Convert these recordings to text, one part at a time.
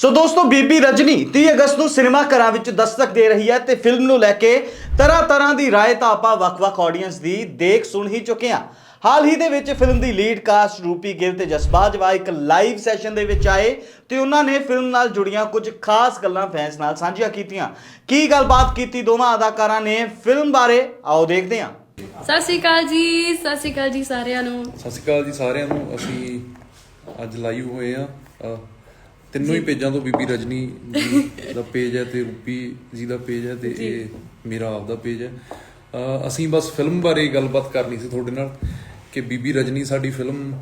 ਸੋ ਦੋਸਤੋ ਬੀਬੀ ਰਜਨੀ 30 ਅਗਸਤ ਨੂੰ ਸਿਨੇਮਾ ਘਰਾਂ ਵਿੱਚ ਦਸਤਕ ਦੇ ਰਹੀ ਹੈ ਤੇ ਫਿਲਮ ਨੂੰ ਲੈ ਕੇ ਤਰ੍ਹਾਂ ਤਰ੍ਹਾਂ ਦੀ ਰਾਏ ਤਾਂ ਆਪਾਂ ਵੱਖ-ਵੱਖ ਆਡੀਅנס ਦੀ ਦੇਖ ਸੁਣ ਹੀ ਚੁੱਕੇ ਹਾਂ। ਹਾਲ ਹੀ ਦੇ ਵਿੱਚ ਫਿਲਮ ਦੀ ਲੀਡ ਕਾਸਟ ਰੂਪੀ ਗਿੱਲ ਤੇ ਜਸਬਾਜਵਾ ਇੱਕ ਲਾਈਵ ਸੈਸ਼ਨ ਦੇ ਵਿੱਚ ਆਏ ਤੇ ਉਹਨਾਂ ਨੇ ਫਿਲਮ ਨਾਲ ਜੁੜੀਆਂ ਕੁਝ ਖਾਸ ਗੱਲਾਂ ਫੈਨਸ ਨਾਲ ਸਾਂਝੀਆਂ ਕੀਤੀਆਂ। ਕੀ ਗੱਲਬਾਤ ਕੀਤੀ ਦੋਵਾਂ ਅਦਾਕਾਰਾਂ ਨੇ? ਫਿਲਮ ਬਾਰੇ ਆਓ ਦੇਖਦੇ ਹਾਂ। ਸਤਿ ਸ਼੍ਰੀ ਅਕਾਲ ਜੀ ਸਤਿ ਸ਼੍ਰੀ ਅਕਾਲ ਜੀ ਸਾਰਿਆਂ ਨੂੰ। ਸਤਿ ਸ਼੍ਰੀ ਅਕਾਲ ਜੀ ਸਾਰਿਆਂ ਨੂੰ। ਅਸੀਂ ਅੱਜ ਲਾਈਵ ਹੋਏ ਆ ਤਿੰਨੋਂ ਹੀ ਪੇਜਾਂ ਤੋਂ ਬੀਬੀ ਰਜਨੀ ਜੀ ਦਾ ਪੇਜ ਹੈ ਤੇ ਰੂਪੀ ਜੀ ਦਾ ਪੇਜ ਹੈ ਤੇ ਇਹ ਮੇਰਾ ਆਪ ਦਾ ਪੇਜ ਹੈ। ਅਸੀਂ ਬਸ ਫਿਲਮ ਬਾਰੇ ਗੱਲਬਾਤ ਕਰਨੀ ਸੀ ਤੁਹਾਡੇ ਨਾਲ ਕਿ ਬੀਬੀ ਰਜਨੀ ਸਾਡੀ ਫਿਲਮ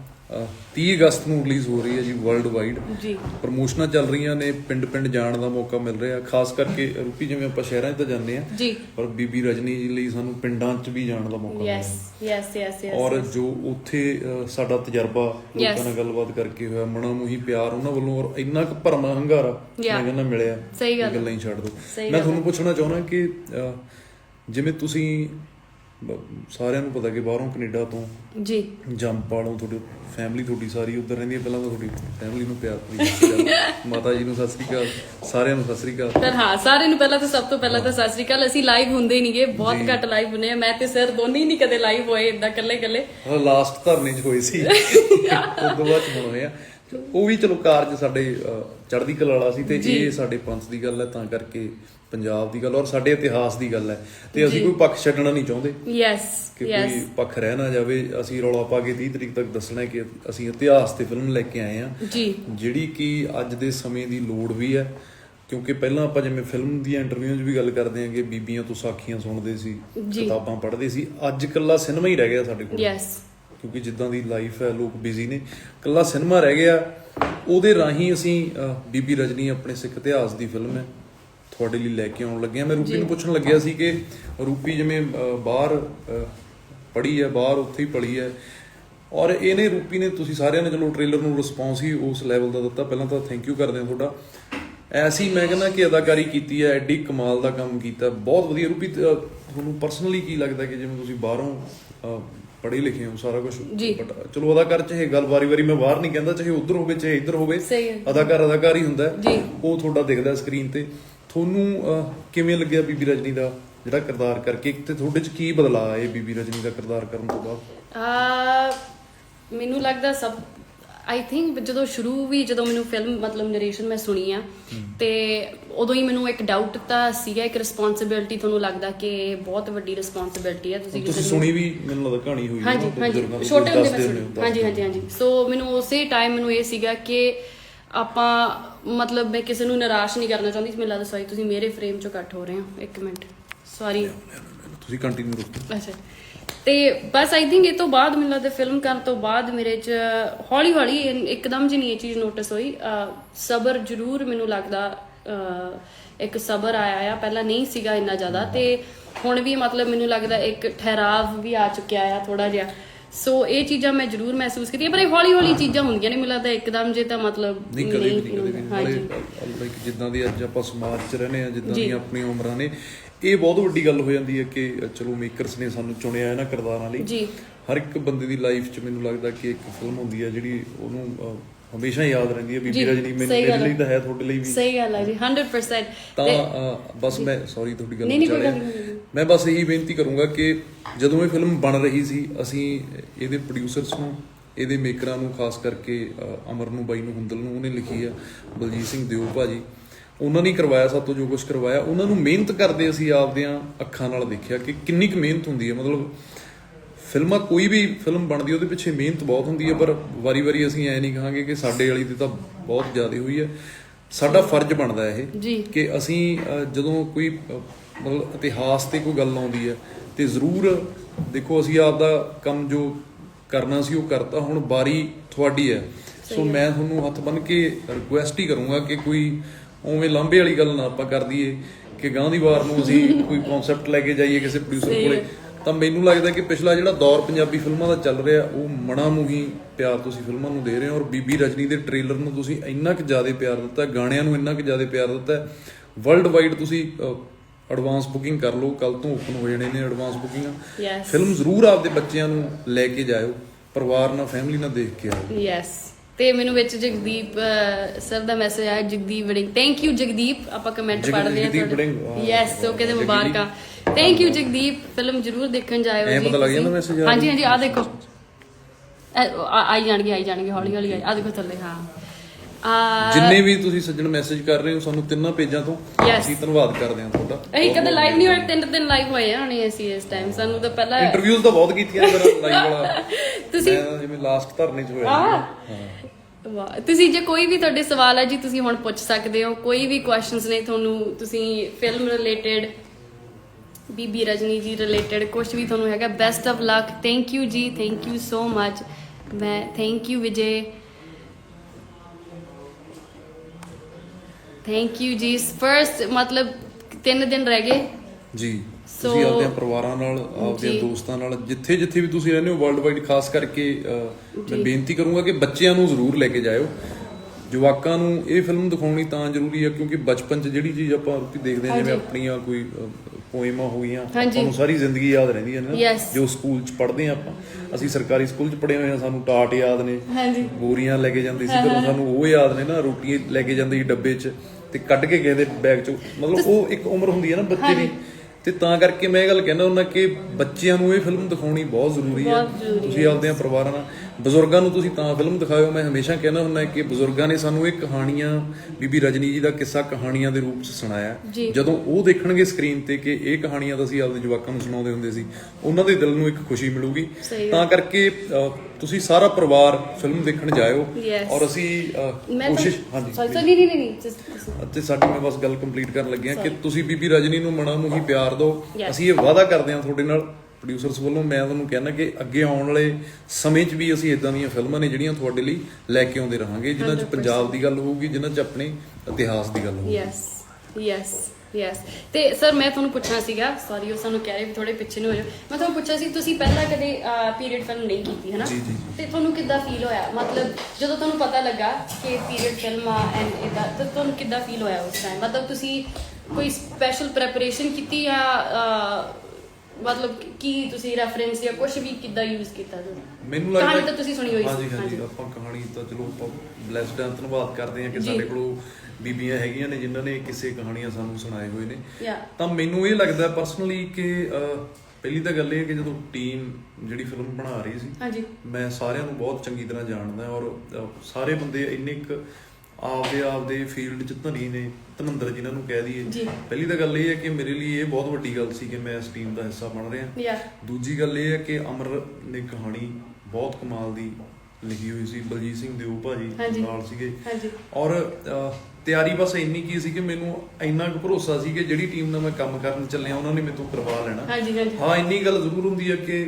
30 ਅਗਸਤ ਨੂੰ ਰਿਲੀਜ਼ ਹੋ ਰਹੀ ਹੈ ਜੀ ਵਰਲਡ ਵਾਈਡ ਜੀ। ਪ੍ਰਮੋਸ਼ਨਾਂ ਚੱਲ ਰਹੀਆਂ ਨੇ ਪਿੰਡ-ਪਿੰਡ ਜਾਣ ਦਾ ਮੌਕਾ ਮਿਲ ਰਿਹਾ। ਖਾਸ ਕਰਕੇ ਰੂਪੀ ਜਿਵੇਂ ਆਪਾਂ ਸ਼ਹਿਰਾਂ 'ਚ ਤਾਂ ਜਾਂਦੇ ਆ ਜੀ। ਪਰ ਬੀਬੀ ਰਜਨੀ ਜੀ ਲਈ ਸਾਨੂੰ ਪਿੰਡਾਂ 'ਚ ਵੀ ਜਾਣ ਦਾ ਮੌਕਾ ਮਿਲਿਆ। ਯੈਸ ਯੈਸ ਯੈਸ ਯੈਸ ਔਰ ਜੋ ਉੱਥੇ ਸਾਡਾ ਤਜਰਬਾ ਲੋਕਾਂ. ਨਾਲ ਗੱਲਬਾਤ ਕਰਕੇ ਹੋਇਆ ਮਨਾਂ ਨੂੰ ਹੀ ਪਿਆਰ ਉਹਨਾਂ ਵੱਲੋਂ ਔਰ ਇੰਨਾ ਕੁ ਭਰਮਾ ਹੰਗਾਰਾ. ਮੈਂ ਕਹਿੰਦਾ ਮਿਲਿਆ ਸਹੀ ਗੱਲ। ਗੱਲਾਂ ਹੀ ਛੱਡ ਸਹੀ ਮੈਂ ਤੁਹਾਨੂੰ ਪੁੱਛਣਾ ਚਾਹੁੰਦਾ ਕਿ ਜਿਵੇਂ ਤੁਸੀਂ ਸਾਰਿਆਂ ਨੂੰ ਪਤਾ ਕਿ ਬਾਹਰੋਂ ਕੈਨੇਡਾ ਤੋਂ ਜੀ। ਜੰਪਾਲੋਂ ਤੁਹਾਡੀ ਫੈਮਿਲੀ ਤੁਹਾਡੀ ਸਾਰੀ ਉੱਧਰ ਰਹਿੰਦੀ ਹੈ। ਪਹਿਲਾਂ ਤਾਂ ਤੁਹਾਡੀ ਫੈਮਿਲੀ ਨੂੰ ਪਿਆਰ ਸ਼੍ਰੀ ਅਕਾਲ। ਮਾਤਾ ਜੀ ਨੂੰ ਸਤਿ ਸ੍ਰੀ ਅਕਾਲ। ਸਾਰਿਆਂ ਨੂੰ ਸਤਿ ਸ੍ਰੀ ਅਕਾਲ। ਪਰ ਹਾਂ ਸਾਰਿਆਂ ਨੂੰ ਪਹਿਲਾਂ ਤਾਂ ਸਭ ਤੋਂ ਪਹਿਲਾਂ ਤਾਂ ਸਤਿ ਸ਼੍ਰੀ ਅਕਾਲ। ਅਸੀਂ ਲਾਈਵ ਹੁੰਦੇ ਨਹੀਂਗੇ। ਬਹੁਤ ਘੱਟ ਲਾਈਵ ਹੁੰਨੇ ਆ। ਮੈਂ ਤੇ ਸਰ ਦੋਨੇ ਹੀ ਨਹੀਂ ਕਦੇ ਲਾਈਵ ਹੋਏ ਇਦਾਂ ਇਕੱਲੇ ਇਕੱਲੇ ਲਾਸਟ ਧਰਨੇ 'ਚ ਹੋਏ ਸੀ। ਉਸ ਤੋਂ ਬਾਅਦ 'ਚ ਹੁਣ ਹੋਏ ਆ। ਉਹ ਵੀ ਚਲੋ ਕਾਰਜ ਸਾਡੇ ਚੜ੍ਹਦੀ ਕਲਾ ਵਾਲਾ ਸੀ ਤੇ ਇਹ ਸਾਡੇ ਪੰਥ ਦੀ ਗੱਲ ਹੈ ਤਾਂ ਕਰਕੇ ਪੰਜਾਬ ਦੀ ਗੱਲ ਔਰ ਸਾਡੇ ਇਤਿਹਾਸ ਦੀ ਗੱਲ ਹੈ। ਤੇ ਅਸੀਂ ਕੋਈ ਪੱਖ ਛੱਡਣਾ ਨਹੀਂ ਚਾਹੁੰਦੇ। ਯੈਸ ਕਿ ਕੋਈ ਪੱਖ ਰਹਿ ਨਾ ਜਾਵੇ ਅਸੀਂ ਰੌਲਾ ਪਾ ਕੇ 30 ਤਰੀਕ ਤੱਕ ਦੱਸਣਾ ਹੈ ਕਿ ਅਸੀਂ ਇਤਿਹਾਸ ਤੇ ਫਿਲਮ ਲੈ ਕੇ ਆਏ ਆ ਜੀ। ਜਿਹੜੀ ਕਿ ਅੱਜ ਦੇ ਸਮੇਂ ਦੀ ਲੋੜ ਵੀ ਹੈ ਕਿਉਂਕਿ ਪਹਿਲਾਂ ਆਪਾਂ ਜਿਵੇਂ ਫਿਲਮ ਦੀਆਂ ਇੰਟਰਵਿਊਆਂ 'ਚ ਵੀ ਗੱਲ ਕਰਦੇ ਕਿ ਬੀਬੀਆਂ ਤੋਂ ਸਾਖੀਆਂ ਸੁਣਦੇ ਸੀ। ਕਿਤਾਬਾਂ ਪੜ੍ਹਦੇ ਸੀ ਅੱਜ ਕੱਲਾ ਸਿਨੇਮਾ ਹੀ ਰਹਿ ਗਿਆ ਸਾਡੇ ਕੋਲ। ਯੈਸ ਕਿਉਂਕਿ ਜਿੱਦਾਂ ਦੀ ਲਾਈਫ ਹੈ ਲੋਕ ਬਿਜ਼ੀ ਨੇ। ਕੱਲਾ ਸਿਨੇਮਾ ਰਹਿ ਗਿਆ। ਉਹਦੇ ਰਾਹੀਂ ਅਸੀਂ ਬੀਬੀ ਰਜਨੀ ਆਪਣੇ ਸਿੱਖ ਇਤਿਹਾਸ ਦੀ ਫਿਲਮ ਹੈ। ਤੁਹਾਡੇ ਲਈ ਲੈ ਕੇ ਆਉਣ ਲੱਗੇ ਆ ਮੈਂ ਰੂਪੀ ਨੂੰ ਪੁੱਛਣ ਲੱਗਿਆ ਸੀ ਕਿ ਰੂਪੀ ਜਿਵੇਂ ਬਾਹਰ ਪੜੀ ਹੈ ਬਾਹਰ ਉੱਥੇ ਹੀ ਪੜੀ ਹੈ। ਔਰ ਇਹਨੇ ਰੂਪੀ ਨੇ ਤੁਸੀਂ ਸਾਰਿਆਂ ਨੇ ਚਲੋ ਟ੍ਰੇਲਰ ਨੂੰ ਰਿਸਪੌਂਸ ਹੀ ਉਸ ਲੈਵਲ ਦਾ ਦਿੱਤਾ। ਪਹਿਲਾਂ ਤਾਂ ਥੈਂਕ ਯੂ ਕਰਦੇ ਹਾਂ ਤੁਹਾਡਾ। ਐਸੀ ਮੈਂ ਕਹਿੰਦਾ ਕਿ ਅਦਾਕਾਰੀ ਕੀਤੀ ਹੈ ਐਡੀ ਕਮਾਲ ਦਾ ਕੰਮ ਕੀਤਾ। ਬਹੁਤ ਵਧੀਆ। ਰੂਪੀ ਤੁਹਾਨੂੰ ਪਰਸਨਲੀ ਕੀ ਲੱਗਦਾ ਕਿ ਜਿਵੇਂ ਤੁਸੀਂ ਬਾਹਰੋਂ ਪੜ੍ਹੇ ਲਿਖੇ ਹੋ ਸਾਰਾ ਕੁਝ ਜੀ। ਬਟ ਚਲੋ ਅਦਾਕਾਰ ਚਾਹੇ ਗੱਲ ਵਾਰੀ-ਵਾਰੀ ਮੈਂ ਬਾਹਰ ਨਹੀਂ ਕਹਿੰਦਾ ਚਾਹੇ ਉਧਰ ਹੋਵੇ ਚਾਹੇ ਇੱਧਰ ਹੋਵੇ ਸਹੀ ਹੈ। ਅਦਾਕਾਰ ਅਦਾਕਾਰ ਹੀ ਹੁੰਦਾ ਹੈ। ਜੀ। ਉਹ ਤੁਹਾਡਾ ਦਿਖਦਾ ਸਕਰੀਨ ਤੇ ਤੁਹਾਨੂੰ ਅਹ, ਕਿਵੇਂ ਲੱਗਿਆ ਬੀਬੀ ਰਜਨੀ ਦਾ ਜਿਹੜਾ ਕਿਰਦਾਰ ਕਰਕੇ ਤੇ ਤੁਹਾਡੇ ਚ ਕੀ ਬਦਲਾਅ ਆਏ ਬੀਬੀ ਰਜਨੀ ਦਾ ਕਿਰਦਾਰ ਕਰਨ ਤੋਂ ਬਾਅਦ ਆ ਮੈਨੂੰ ਲੱਗਦਾ ਸਭ ਆਈ ਥਿੰਕ ਜਦੋਂ ਸ਼ੁਰੂ ਵੀ ਜਦੋਂ ਮੈਨੂੰ ਫਿਲਮ ਮਤਲਬ ਨਰੇਸ਼ਨ ਮੈਂ ਸੁਣੀ ਆ ਤੇ ਉਦੋਂ ਹੀ ਮੈਨੂੰ ਇੱਕ ਡਾਊਟ ਤਾਂ ਸੀਗਾ ਇੱਕ ਰਿਸਪੌਂਸਿਬਿਲਟੀ ਤੁਹਾਨੂੰ ਲੱਗਦਾ ਕਿ ਬਹੁਤ ਵੱਡੀ ਰਿਸਪੌਂਸਿਬਿਲਟੀ ਹੈ ਤੁਸੀਂ ਤੁਸੀਂ ਸੁਣੀ ਵੀ ਮੈਨੂੰ ਲੱਗਦਾ ਕਹਾਣੀ ਹੋਈ ਹੈ ਹਾਂਜੀ ਹਾਂਜੀ ਛੋਟੇ ਹੁੰਦੇ ਮੈਂ ਸੁਣੀ ਹਾਂਜੀ ਹਾਂਜੀ ਹਾਂਜੀ। ਸੋ ਮੈਨੂੰ ਉਸੇ ਟਾਈਮ ਮੈਨੂੰ ਇਹ ਸੀਗਾ ਕਿ ਆਪਾਂ ਮਤਲਬ ਮੈਂ ਕਿਸੇ ਨੂੰ ਨਿਰਾਸ਼ ਨਹੀਂ ਕਰਨਾ ਚਾਹੁੰਦੀ ਮੈਨੂੰ ਲੱਗਦਾ ਸੌਰੀ ਤੁਸੀਂ ਮੇਰੇ ਫਰੇਮ ਚੋਂ ਕੱਟ ਹੋ ਰਹੇ ਹੋ ਇੱਕ ਮਿੰਟ। ਸੌਰੀ ਤੁਸੀਂ ਕੰਟੀਨਿਊ ਰੱਖੋ ਅੱਛਾ। ਤੇ ਬਸ ਆਈ ਥਿੰਕ ਇਹ ਤੋਂ ਬਾਅਦ ਮੈਨੂੰ ਲੱਗਦਾ ਫਿਲਮ ਕਰਨ ਤੋਂ ਬਾਅਦ ਮੇਰੇ ਚ ਹੌਲੀ ਹੌਲੀ ਇੱਕਦਮ ਜਿਹੀ ਨਹੀਂ ਇਹ ਚੀਜ਼ ਨੋਟਿਸ ਹੋਈ। ਸਬਰ ਜ਼ਰੂਰ ਮੈਨੂੰ ਲੱਗਦਾ ਇੱਕ ਸਬਰ ਆਇਆ ਆ। ਪਹਿਲਾਂ ਨਹੀਂ ਸੀਗਾ ਇੰਨਾ ਜ਼ਿਆਦਾ ਤੇ ਹੁਣ ਵੀ ਮਤਲਬ ਮੈਨੂੰ ਲੱਗਦਾ ਇੱਕ ਠਹਿਰਾਵ ਵੀ ਆ ਚੁੱਕਿਆ ਆ ਥੋੜਾ ਜਿਹਾ। ਸੋ ਇਹ ਚੀਜ਼ਾਂ ਮੈਂ ਜ਼ਰੂਰ ਮਹਿਸੂਸ ਕੀਤੀਆਂ ਪਰ ਇਹ ਹੌਲੀ ਹੌਲੀ ਚੀਜ਼ਾਂ ਹੁੰਦੀਆਂ ਨੇ ਮੈਨੂੰ ਲੱਗਦਾ ਇੱਕਦਮ ਜੇ ਤਾਂ ਮਤਲਬ ਨਹੀਂ ਕਦੇ ਵੀ ਨਹੀਂ ਕਦੇ ਲਾਈਕ ਜਿੱਦਾਂ ਦੀ ਅੱਜ ਆਪਾਂ ਸਮਾਜ 'ਚ ਰਹਿੰਦੇ ਆ ਜਿੱਦਾਂ ਜੀ। ਦੀਆਂ ਆਪਣੀਆਂ ਉਮਰਾਂ ਨੇ ਇਹ ਬਹੁਤ ਵੱਡੀ ਗੱਲ ਹੋ ਜਾਂਦੀ ਹੈ ਕਿ ਚਲੋ ਮੇਕਰਸ ਨੇ ਸਾਨੂੰ ਚੁਣਿਆ ਇਹਨਾਂ ਕਿਰਦਾਰਾਂ ਲਈ। ਜੀ। ਹਰ ਇੱਕ ਬੰਦੇ ਦੀ ਲਾਈਫ 'ਚ ਮੈਨੂੰ ਲੱਗਦਾ ਕਿ ਇੱਕ ਫਿਲਮ ਹੁੰਦੀ ਹੈ ਜਿਹੜੀ ਉਹਨੂੰ ਹਮੇਸ਼ਾ ਯਾਦ ਰਹਿੰਦੀ ਹੈ। ਬੀਬੀ ਰਜਨੀ ਮੇਰੇ ਲਈ। ਤਾਂ ਹੈ ਤੁਹਾਡੇ ਲਈ ਵੀ। ਸਹੀ ਗੱਲ ਹੈ ਜੀ 100% ਤਾਂ ਬਸ ਮੈਂ ਸੌਰੀ ਤੁਹਾਡੀ ਗੱਲ ਨਹੀਂ, ਨਹੀਂ। ਮੈਂ ਬਸ ਇਹੀ ਬੇਨਤੀ ਕਰੂੰਗਾ ਕਿ ਜਦੋਂ ਇਹ ਫਿਲਮ ਬਣ ਰਹੀ ਸੀ ਅਸੀਂ ਇਹਦੇ ਪ੍ਰੋਡਿਊਸਰਸ ਨੂੰ ਇਹਦੇ ਮੇਕਰਾਂ ਨੂੰ ਖਾਸ ਕਰਕੇ ਅਮਰ ਨੂੰ ਬਾਈ ਨੂੰ ਹੁੰਦਲ ਨੂੰ ਉਹਨੇ ਲਿਖੀ ਆ ਬਲਜੀਤ ਸਿੰਘ ਦਿਓ ਭਾਜੀ। ਉਹਨਾਂ ਨੇ ਕਰਵਾਇਆ ਸਭ ਤੋਂ ਜੋ ਕੁਝ ਕਰਵਾਇਆ। ਉਹਨਾਂ ਨੂੰ ਮਿਹਨਤ ਕਰਦੇ ਅਸੀਂ ਆਪਦਿਆਂ ਅੱਖਾਂ ਨਾਲ ਦੇਖਿਆ ਕਿ ਕਿੰਨੀ ਕੁ ਮਿਹਨਤ ਹੁੰਦੀ ਹੈ। ਮਤਲਬ ਫਿਲਮਾਂ ਕੋਈ ਵੀ ਫਿਲਮ ਬਣਦੀ ਉਹਦੇ ਪਿੱਛੇ ਮਿਹਨਤ ਬਹੁਤ ਹੁੰਦੀ ਹੈ ਪਰ ਵਾਰੀ-ਵਾਰੀ ਅਸੀਂ ਐ ਨਹੀਂ ਕਹਾਂਗੇ ਕਿ ਸਾਡੇ ਵਾਲੀ ਤੇ ਤਾਂ ਬਹੁਤ ਜ਼ਿਆਦਾ ਹੋਈ ਹੈ। ਸਾਡਾ ਫਰਜ਼ ਬਣਦਾ ਇਹ ਕਿ ਅਸੀਂ ਜਦੋਂ ਕੋਈ ਮਤਲਬ ਇਤਿਹਾਸ ਤੇ ਕੋਈ ਗੱਲ ਆਉਂਦੀ ਹੈ ਤੇ ਜ਼ਰੂਰ ਦੇਖੋ ਅਸੀਂ ਆਪ ਦਾ ਕੰਮ ਜੋ ਕਰਨਾ ਸੀ ਉਹ ਕਰਤਾ। ਹੁਣ ਬਾਰੀ ਤੁਹਾਡੀ ਹੈ। ਸੋ ਮੈਂ ਤੁਹਾਨੂੰ ਹੱਥ ਬੰਨ ਕੇ ਰਿਕੁਐਸਟ ਹੀ ਕਰੂੰਗਾ ਕਿ ਕੋਈ ਉਵੇਂ ਲਾਂਭੇ ਵਾਲੀ ਗੱਲ ਨਾ ਆਪਾਂ ਕਰ ਦਈਏ ਕਿ ਗਾਂ ਦੀ ਵਾਰ ਨੂੰ ਅਸੀਂ ਕੋਈ ਕਨਸੈਪਟ ਲੈ ਕੇ ਜਾਈਏ ਕਿਸੇ ਪ੍ਰੋਡਿਊਸਰ ਕੋਲੇ। ਤਾਂ ਮੈਨੂੰ ਲੱਗਦਾ ਕਿ ਪਿਛਲਾ ਜਿਹੜਾ ਦੌਰ ਪੰਜਾਬੀ ਫਿਲਮਾਂ ਦਾ ਚੱਲ ਰਿਹਾ ਉਹ ਮਣਾ ਮੂਹੀ ਪਿਆਰ ਤੁਸੀਂ ਫਿਲਮਾਂ ਨੂੰ ਦੇ ਰਹੇ ਹੋ ਔਰ ਬੀਬੀ ਰਜਨੀ ਦੇ ਟ੍ਰੇਲਰ ਨੂੰ ਤੁਸੀਂ ਇੰਨਾ ਕੁ ਜ਼ਿਆਦਾ ਪਿਆਰ ਦਿੱਤਾ ਗਾਣਿਆਂ ਨੂੰ ਇੰਨਾ ਕੁ ਜ਼ਿਆਦਾ ਪਿਆਰ ਦਿੱਤਾ ਵਰਲਡ ਵਾਈਡ ਤੁਸੀਂ ਐਡਵਾਂਸ ਬੁਕਿੰਗ ਕਰ ਲਓ ਕੱਲ ਤੋਂ ਓਪਨ ਹੋ ਜਾਣੇ ਨੇ ਐਡਵਾਂਸ ਬੁਕਿੰਗਾਂ ਫਿਲਮ ਜ਼ਰੂਰ ਆਪਦੇ ਬੱਚਿਆਂ ਨੂੰ ਲੈ ਕੇ ਜਾਇਓ ਪਰਿਵਾਰ ਨਾਲ ਫੈਮਿਲੀ ਨਾਲ ਦੇਖ ਕੇ ਆਇਓ। ਯੈਸ ਤੇ ਮੈਨੂੰ ਵਿੱਚ ਜਗਦੀਪ ਸਰ ਦਾ ਮੈਸੇਜ ਆਇਆ ਜਗਦੀਪ ਵੜਿੰਗ ਥੈਂਕ ਯੂ ਜਗਦੀਪ। ਆਪਾਂ ਕਮੈਂਟ ਪੜ੍ਹਦੇ ਹਾਂ ਜਗਦੀਪ ਵੜਿੰਗ, ਯੈਸ ਉਹ ਕਹਿੰਦੇ। ਮੁਬਾਰਕਾਂ। Thank you Jagdeep. ਫਿਲਮ ਜ਼ਰੂਰ ਦੇਖਣ ਜਾਇਓ ਜੀ। ਪਤਾ ਲੱਗ। ਜਾਂਦਾ ਹਾਂਜੀ ਹਾਂਜੀ ਆ ਦੇਖੋ। ਆਈ ਜਾਣਗੇ ਆਈ ਜਾਣਗੇ ਹੌਲੀ ਹੌਲੀ ਆ ਦੇਖੋ ਥੱਲੇ ਹਾਂ। ਜਿੰਨੇ ਵੀ ਤੁਸੀਂ ਸੱਜਣ ਮੈਸੇਜ ਕਰ ਰਹੇ ਹੋ ਸਾਨੂੰ ਤਿੰਨਾਂ ਪੇਜਾਂ ਤੋਂ Yes. ਅਸੀਂ ਧੰਨਵਾਦ ਕਰਦੇ ਹਾਂ ਤੁਹਾਡਾ। ਅਸੀਂ ਕਦੇ ਲਾਈਵ ਨਹੀਂ ਹੋਏ ਤਿੰਨ ਦਿਨ ਲਾਈਵ ਹੋਏ ਆ ਹਣੇ ਅਸੀਂ ਇਸ ਟਾਈਮ ਸਾਨੂੰ ਤਾਂ ਪਹਿਲਾਂ ਇੰਟਰਵਿਊਜ਼ ਤਾਂ ਬਹੁਤ ਕੀਤੀਆਂ ਨੇ ਮੇਰਾ ਲਾਈਵ ਵਾਲਾ। ਤੁਸੀਂ ਮੈਂ ਜਿਵੇਂ ਲਾਸਟ ਧਰਨੇ 'ਚ ਹੋਇਆ। ਹਾਂ। ਵਾਹ। ਤੁਸੀਂ ਜੇ ਕੋਈ ਵੀ ਤੁਹਾਡੇ ਸਵਾਲ ਹੈ ਜੀ ਤੁਸੀਂ ਹੁਣ ਪੁੱਛ ਸਕਦੇ ਹੋ। ਕੋਈ ਵੀ ਕੁਐਸਚਨਸ ਨੇ ਤੁਹਾਨੂੰ ਤੁਸੀਂ ਫਿਲਮ ਰਿਲੇਟਡ ਬੀਬੀ ਰਜਨੀ ਜੀ ਰਿਲੇਟਡ ਕੁਝ ਵੀ ਤੁਹਾਨੂੰ ਹੈਗਾ best of luck thank you ਜੀ ਥੈਂਕ ਯੂ ਸੋ ਮਚ ਮੈਂ thank you Vijay. Thank you ਜੀ ਫਰਸਟ ਮਤਲਬ ਤਿੰਨ ਦਿਨ ਰਹਿ ਗਏ। ਜੀ So- ਤੁਸੀਂ ਆਪਦੇ ਪਰਿਵਾਰਾਂ ਨਾਲ ਆਪਦੇ ਜੀ। ਦੋਸਤਾਂ ਨਾਲ ਜਿੱਥੇ ਜਿੱਥੇ ਵੀ ਤੁਸੀਂ ਰਹਿੰਦੇ ਹੋ ਵਰਲਡ ਵਾਈਡ ਖਾਸ ਕਰਕੇ ਅਹ, ਮੈਂ ਬੇਨਤੀ ਕਰੂੰਗਾ ਕਿ ਬੱਚਿਆਂ ਨੂੰ ਜ਼ਰੂਰ ਲੈ ਕੇ ਜਾਇਓ। ਜਵਾਕਾਂ ਨੂੰ ਇਹ ਫਿਲਮ ਦਿਖਾਉਣੀ ਤਾਂ ਜ਼ਰੂਰੀ ਹੈ ਕਿਉਂਕਿ ਬਚਪਨ 'ਚ ਜਿਹੜੀ ਚੀਜ਼ ਆਪਾਂ ਰੁਕੀ ਦੇਖਦੇ ਹਾਂ ਜਿਵੇਂ ਹਾਂਜੀ। ਆਪਣੀਆਂ ਕੋਈ ਪੋਇਮਾਂ ਹੋ ਗਈਆਂ ਹਾਂਜੀ। ਆਪਾਂ ਨੂੰ ਸਾਰੀ ਜ਼ਿੰਦਗੀ ਯਾਦ ਰਹਿੰਦੀਆਂ ਨੇ ਨਾ Yes. ਜੋ ਸਕੂਲ 'ਚ ਪੜ੍ਹਦੇ ਹਾਂ ਆਪਾਂ। ਅਸੀਂ ਸਰਕਾਰੀ ਸਕੂਲ 'ਚ ਪੜ੍ਹੇ ਹੋਏ ਹਾਂ ਸਾਨੂੰ ਟਾਟ ਯਾਦ ਨੇ। ਹਾਂਜੀ। ਬੋਰੀਆਂ ਲੈ ਕੇ ਜਾਂਦੇ ਸੀ ਫਿਰ ਸਾਨੂੰ ਉਹ ਯਾਦ ਨੇ ਨਾ ਰੋਟੀਆਂ ਲੈ ਕੇ ਜਾਂਦੇ ਸੀ ਡੱਬੇ 'ਚ। ਤੇ ਕੱਢ ਕੇ ਗਏ ਦੇ ਬੈਗ 'ਚੋਂ। ਮਤਲਬ ਉਹ ਇੱਕ ਉਮਰ ਹੁੰਦੀ ਹੈ ਨਾ ਬੱਚੇ ਦੀ। ਤੇ ਤਾਂ ਕਰਕੇ ਮੈਂ ਇਹ ਗੱਲ ਕਹਿੰਦਾ ਹੁੰਦਾ ਕਿ ਬੱਚਿਆਂ ਨੂੰ ਇਹ ਫਿਲਮ ਦਿਖਾਉਣੀ ਬਹੁਤ ਜ਼ਰੂਰੀ ਹੈ। ਤੁਸੀਂ ਆਪਦੇ ਪਰਿਵਾਰਾਂ ਨਾਲ ਬਜ਼ੁਰਗਾਂ ਨੂੰ ਤੁਸੀਂ ਤਾਂ ਫਿਲਮ ਦਿਖਾਇਓ ਮੈਂ ਹਮੇਸ਼ਾ ਕਹਿੰਦਾ ਹੁੰਦਾ ਕਿ ਬਜ਼ੁਰਗਾਂ ਨੇ ਸਾਨੂੰ ਇਹ ਕਹਾਣੀਆਂ ਬੀਬੀ ਰਜਨੀ ਜੀ ਦਾ ਕਿੱਸਾ ਕਹਾਣੀਆਂ ਦੇ ਰੂਪ 'ਚ ਸੁਣਾਇਆ। ਜਦੋਂ ਉਹ ਦੇਖਣਗੇ ਸਕਰੀਨ ਤੇ ਕਿ ਇਹ ਕਹਾਣੀਆਂ ਤਾਂ ਅਸੀਂ ਆਪਦੇ ਜਵਾਕਾਂ ਨੂੰ ਸੁਣਾਉਂਦੇ ਹੁੰਦੇ ਸੀ ਉਹਨਾਂ ਦੇ ਦਿਲ ਨੂੰ ਇੱਕ ਖੁਸ਼ੀ ਮਿਲੂਗੀ ਤਾਂ ਕਰਕੇ ਤੁਸੀਂ ਸਾਰਾ ਪਰਿਵਾਰ ਫਿਲਮ ਦੇਖਣ ਜਾਇਓ. ਔਰ ਅਸੀਂ ਕੋਸ਼ਿਸ਼ ਤਾਂ ਹਾਂਜੀ ਸੌਰੀ ਸੌਰੀ ਨਹੀਂ ਨਹੀਂ ਨਹੀਂ ਅਤੇ ਸਾਡੀ ਮੈਂ ਬਸ ਗੱਲ ਕੰਪਲੀਟ ਕਰਨ ਲੱਗਿਆ ਕਿ ਤੁਸੀਂ ਬੀਬੀ ਰਜਨੀ ਨੂੰ ਮਨਾਂ ਨੂੰ ਹੀ ਪਿਆਰ ਦਿਓ. ਅਸੀਂ ਇਹ ਵਾਅਦਾ ਕਰਦੇ ਹਾਂ ਤੁਹਾਡੇ ਨਾਲ ਪ੍ਰੋਡਿਊਸਰਸ ਵੱਲੋਂ ਮੈਂ ਤੁਹਾਨੂੰ ਕਹਿਣਾ ਕਿ ਅੱਗੇ ਆਉਣ ਵਾਲੇ ਸਮੇਂ 'ਚ ਵੀ ਅਸੀਂ ਇਦਾਂ ਦੀਆਂ ਫਿਲਮਾਂ ਨੇ ਜਿਹੜੀਆਂ ਤੁਹਾਡੇ ਲਈ ਲੈ ਕੇ ਆਉਂਦੇ ਰਹਾਂਗੇ ਜਿਨ੍ਹਾਂ 'ਚ ਪੰਜਾਬ ਦੀ ਗੱਲ ਹੋਊਗੀ ਜਿਨ੍ਹਾਂ 'ਚ ਆਪਣੇ ਇਤਿਹਾਸ ਦੀ ਗੱਲ ਹੋਊਗੀ। ਯੈਸ ਯੈਸ ਯੈਸ ਤੇ ਸਰ ਮੈਂ ਤੁਹਾਨੂੰ ਪੁੱਛਣਾ ਸੀਗਾ ਸੌਰੀ ਉਹ ਸਾਨੂੰ ਕਹਿ ਰਹੇ ਵੀ ਥੋੜੇ ਪਿੱਛੇ ਨੂੰ ਹੋ ਜਾਓ। ਮੈਂ ਤੁਹਾਨੂੰ ਪੁੱਛਿਆ ਸੀ ਤੁਸੀਂ ਪਹਿਲਾਂ ਕਦੇ ਪੀਰੀਅਡ ਫਿਲਮ ਨਹੀਂ ਕੀਤੀ ਹੈ ਨਾ ਜੀ, ਜੀ, ਜੀ। ਤੇ ਤੁਹਾਨੂੰ ਕਿੱਦਾਂ ਫੀਲ ਹੋਇਆ? ਮਤਲਬ ਜਦੋਂ ਤੁਹਾਨੂੰ ਪਤਾ ਲੱਗਾ ਕਿ ਪੀਰੀਅਡ ਫਿਲਮ ਆ ਐਂਡ ਇਦਾਂ ਤਾਂ ਤੁਹਾਨੂੰ ਕਿੱਦਾਂ ਫੀਲ ਹੋਇਆ ਉਸ ਟਾਈਮ ਮਤਲਬ ਤੁਸੀਂ ਕੋਈ ਸਪੈਸ਼ਲ ਪ੍ਰੈਪਰੇਸ਼ਨ ਕੀਤੀ ਜਾਂ ਮਤਲਬ ਕੀ ਤੁਸੀਂ ਰੈਫਰੈਂਸ ਜਾਂ ਕੁਝ ਵੀ ਕਿੱਦਾਂ ਯੂਜ਼ ਕੀਤਾ ਤੁਸੀਂ ਮੈਨੂੰ ਲੱਗਦਾ ਕਹਾਣੀ ਤਾਂ ਤੁਸੀਂ ਸੁਣੀ ਹੋਈ ਸੀ। ਹਾਂਜੀ ਹਾਂਜੀ ਹਾਂਜੀ। ਆਪਾਂ ਕਹਾਣੀ ਤਾਂ ਚਲੋ ਆਪਾਂ ਬਲੈਸਡ ਹਾਂ ਧੰਨਵਾਦ ਕਰਦੇ ਹਾਂ ਕਿ ਜੀ। ਸਾਡੇ ਕੋਲ ਬੀਬੀਆਂ ਹੈਗੀਆਂ ਨੇ ਜਿਨ੍ਹਾਂ ਨੇ ਕਿਸੇ ਕਹਾਣੀਆਂ ਸਾਨੂੰ ਸੁਣਾਏ ਹੋਏ ਨੇ Yeah. ਤਾਂ ਮੈਨੂੰ ਇਹ ਲੱਗਦਾ ਪਰਸਨਲੀ ਕਿ ਅਹ, ਪਹਿਲੀ ਤਾਂ ਗੱਲ ਇਹ ਹੈ ਕਿ ਜਦੋਂ ਟੀਮ ਜਿਹੜੀ ਫਿਲਮ ਬਣਾ ਰਹੀ ਸੀ ਹਾਂਜੀ ਮੈਂ ਸਾਰਿਆਂ ਨੂੰ ਬਹੁਤ ਚੰਗੀ ਤਰ੍ਹਾਂ ਜਾਣਦਾ ਔਰ ਅਹ, ਸਾਰੇ ਬੰਦੇ ਇੰਨੇ ਕੁ ਆਪਦੇ ਆਪਦੇ ਫੀਲਡ 'ਚ ਧਨੀ ਨੇ ਧਨੰਦਰ ਜਿਨ੍ਹਾਂ ਨੂੰ ਕਹਿ। ਦਈਏ। ਪਹਿਲੀ ਤਾਂ ਗੱਲ ਇਹ ਹੈ ਕਿ ਮੇਰੇ ਲਈ ਇਹ ਬਹੁਤ ਵੱਡੀ ਗੱਲ ਸੀ ਕਿ ਮੈਂ ਇਸ ਟੀਮ ਦਾ ਹਿੱਸਾ ਬਣ ਰਿਹਾ। ਦੂਜੀ ਗੱਲ ਇਹ ਹੈ ਕਿ ਅਮਰ ਨੇ ਕਹਾਣੀ ਬਹੁਤ ਕਮਾਲ ਦੀ ਲਿਖੀ ਹੋਈ ਸੀ ਬਲਜੀਤ ਸਿੰਘ ਦਿਓ। ਭਾਜੀ ਨਾਲ ਸੀਗੇ। ਹਾਂਜੀ। ਔਰ ਤਿਆਰੀ ਬਸ ਇੰਨੀ ਕੀ ਸੀ ਕਿ ਮੈਨੂੰ ਇੰਨਾ ਕੁ ਭਰੋਸਾ ਸੀ ਕਿ ਜਿਹੜੀ ਟੀਮ ਨਾਲ ਮੈਂ ਕੰਮ ਕਰਨ ਚੱਲਿਆ ਉਹਨਾਂ ਨੇ ਮੈਨੂੰ ਕਰਵਾ ਲੈਣਾ। ਹਾਂ ਇੰਨੀ ਗੱਲ ਜ਼ਰੂਰ ਹੁੰਦੀ ਹੈ ਕਿ